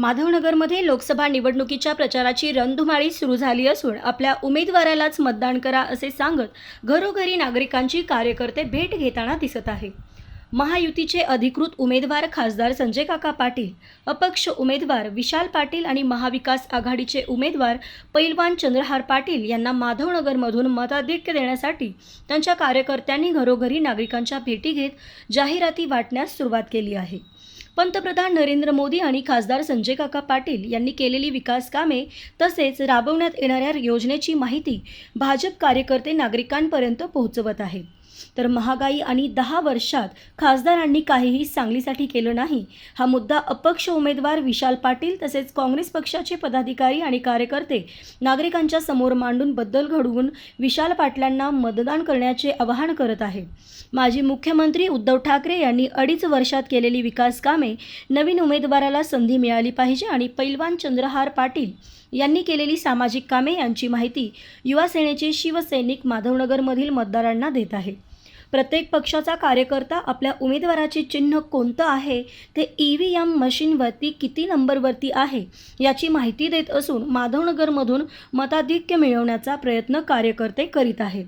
माधवनगरमध्ये लोकसभा निवडणुकीच्या प्रचाराची रणधुमाळी सुरू झाली असून आपल्या उमेदवारालाच मतदान करा असे सांगत घरोघरी नागरिकांची कार्यकर्ते भेट घेताना दिसत आहे. महायुतीचे अधिकृत उमेदवार खासदार संजय काका पाटील अपक्ष उमेदवार विशाल पाटील आणि महाविकास आघाडीचे उमेदवार पैलवान चंद्रहार पाटील यांना माधवनगरमधून मताधिक्य देण्यासाठी त्यांच्या कार्यकर्त्यांनी घरोघरी नागरिकांच्या भेटी घेत जाहिराती वाटण्यास सुरुवात केली आहे. पंतप्रधान नरेंद्र मोदी आणि खासदार संजय काका पाटील यांनी केलेली विकास कामे तसेच राबवण्यात येणाऱ्या योजनेची माहिती भाजप कार्यकर्ते नागरिकांपर्यंत पोहोचवत आहेत तर महागाई आणि दहा वर्षात खासदारांनी काहीही सांगलीसाठी केलं नाही. हा मुद्दा अपक्ष उमेदवार विशाल पाटील तसेच काँग्रेस पक्षाचे पदाधिकारी आणि कार्यकर्ते नागरिकांच्या समोर मांडून बद्दल घडवून विशाल पाटलांना मतदान करण्याचे आवाहन करत आहे. माजी मुख्यमंत्री उद्धव ठाकरे यांनी अडीच वर्षात केलेली विकास कामे नवीन उमेदवाराला संधी मिळाली पाहिजे आणि पैलवान चंद्रहार पाटील यांनी केलेली सामाजिक कामे यांची माहिती युवा सेनेचे शिवसैनिक माधवनगरमधील मतदारांना देत आहे. प्रत्येक पक्षाचा कार्यकर्ता आपल्या उमेदवाराचे चिन्ह कोणतं आहे? ते ई व्ही एम मशीनवरती किती नंबरवरती आहे? याची माहिती देत असून माधवनगरमधून मताधिक्य मिळवण्याचा प्रयत्न कार्यकर्ते करीत आहेत.